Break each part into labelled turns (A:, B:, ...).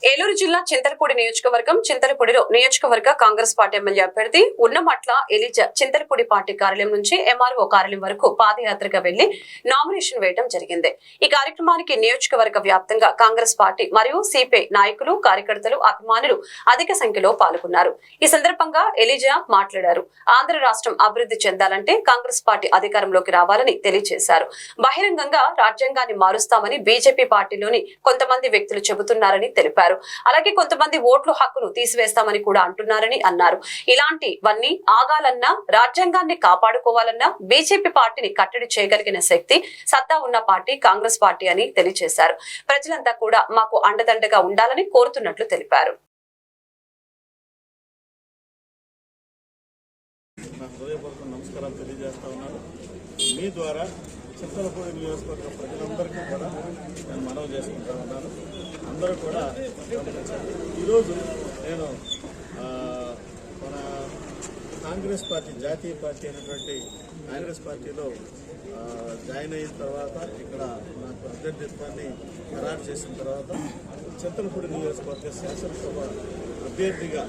A: El జిల్లా చింతలపూడి నియోజకవర్గం చింతలపూడిలో నియోజకవర్గ కాంగ్రెస్ పార్టీ ఎమ్మెల్యే అభ్యర్థి ఉన్నమట్ల ఎలిజా చింతలపూడి పార్టీ కార్యాలయం నుంచి ఎంఆర్ఓ కార్యాలయం వరకు పాదయాత్రగా వెళ్ళి నామినేషన్ వేయడం జరిగింది. ఈ కార్యక్రమానికి నియోజకవర్గ వ్యాప్తంగా కాంగ్రెస్ పార్టీ మరియు సిపిఐ నాయకులు కార్యకర్తలు అభిమానులు అధిక సంఖ్యలో పాల్గొన్నారు. ఈ సందర్భంగా ఎలిజా మాట్లాడారు. ఆంధ్ర రాష్ట్రం అభివృద్ధి చెందాలంటే కాంగ్రెస్ పార్టీ అధికారంలోకి రావాలని తెలియజేశారు. బహిరంగంగా రాజ్యాంగాన్ని మారుస్తామని బీజేపీ పార్టీలోని కొంతమంది వ్యక్తులు చెబుతున్నారని తెలిపారు. అలాగే కొంతమంది ఓట్లు హక్కును తీసివేస్తామని కూడా అంటున్నారని అన్నారు. ఇలాంటివన్నీ ఆగాలన్నా రాజ్యాంగాన్ని కాపాడుకోవాలన్నా బీజేపీ పార్టీని కట్టడి చేయగలిగిన శక్తి సత్తా ఉన్న పార్టీ కాంగ్రెస్ పార్టీ అని తెలియజేశారు ప్రజలంతా కూడా మాకు అండదండగా ఉండాలని కోరుతున్నట్లు తెలిపారు.
B: నా హృదయపూర్వక నమస్కారాలు తెలియజేస్తా ఉన్నాను. మీ ద్వారా చింతలపూడి నియోజకవర్గ ప్రజలందరికీ కూడా నేను మనవి చేసుకుంటా ఉన్నాను. అందరూ కూడా ఈరోజు నేను మన కాంగ్రెస్ పార్టీ జాతీయ పార్టీ అయినటువంటి కాంగ్రెస్ పార్టీలో జాయిన్ అయిన తర్వాత ఇక్కడ నాకు అభ్యర్థిత్వాన్ని ఖరారు చేసిన తర్వాత చింతలపూడి నియోజకవర్గ శాసనసభ అభ్యర్థిగా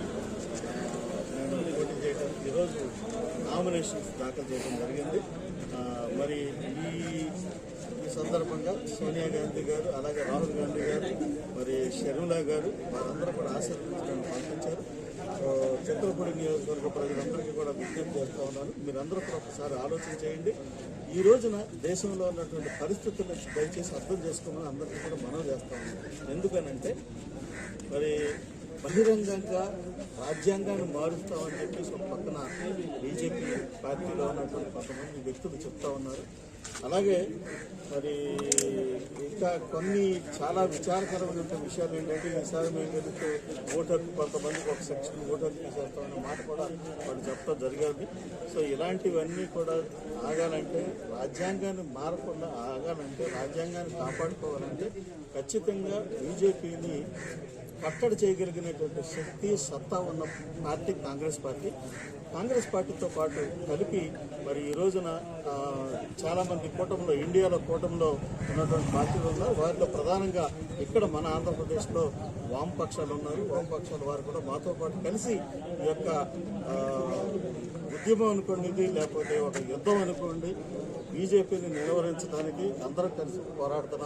B: పోటీ చేయడం ఈరోజు నామినేషన్స్ దాఖలు చేయడం జరిగింది. మరి ఈ ఈ సందర్భంగా సోనియా గాంధీ గారు అలాగే రాహుల్ గాంధీ గారు మరి షర్మిలా గారు వారందరూ కూడా ఆశీర్వదించడానికి పంపించారు చిత్రపూడి నియోజకవర్గ ప్రజలందరికీ కూడా విజ్ఞప్తి చేస్తూ ఉన్నాను. మీరందరూ కూడా ఒకసారి ఆలోచన చేయండి. ఈ రోజున దేశంలో ఉన్నటువంటి పరిస్థితులను దయచేసి అర్థం చేసుకోమని అందరికీ కూడా మనం చేస్తా ఉన్నాం ఎందుకనంటే మరి బహిరంగంగా రాజ్యాంగాన్ని మారుస్తామని చెప్పేసి ఒక పక్కన బీజేపీ పార్టీలో ఉన్నటువంటి కొంతమంది వ్యక్తులు చెప్తా ఉన్నారు. అలాగే మరి కొన్ని చాలా విచారకరమైన విషయాలు ఏంటంటే ఈసారి మేము వెళితే ఓటర్కి కొంతమందికి ఒక సెక్షన్ ఓటర్కి తీసేస్తామనే మాట కూడా వాళ్ళు చెప్పడం జరిగింది. సో ఇలాంటివన్నీ కూడా ఆగాలంటే రాజ్యాంగాన్ని మారకుండా ఆగాలంటే రాజ్యాంగాన్ని కాపాడుకోవాలంటే ఖచ్చితంగా బీజేపీని కట్టడి చేయగలిగినటువంటి శక్తి సత్తా ఉన్న పార్టీ కాంగ్రెస్ పార్టీ. కాంగ్రెస్ పార్టీతో పాటు కలిపి మరి ఈ రోజున చాలామంది కూటమిలో ఇండియాలో కూటమిలో ఉన్నటువంటి పార్టీలు ఉన్నారు వారిలో ప్రధానంగా ఇక్కడ మన ఆంధ్రప్రదేశ్లో వామపక్షాలు ఉన్నారు. వామపక్షాల వారు కూడా మాతో పాటు కలిసి ఈ యొక్క ఉద్యమం అనుకోండి ఇది, లేకపోతే ఒక యుద్ధం అనుకోండి బీజేపీని నిర్వహించడానికి అందరం కలిసి పోరాడుతున్నాం.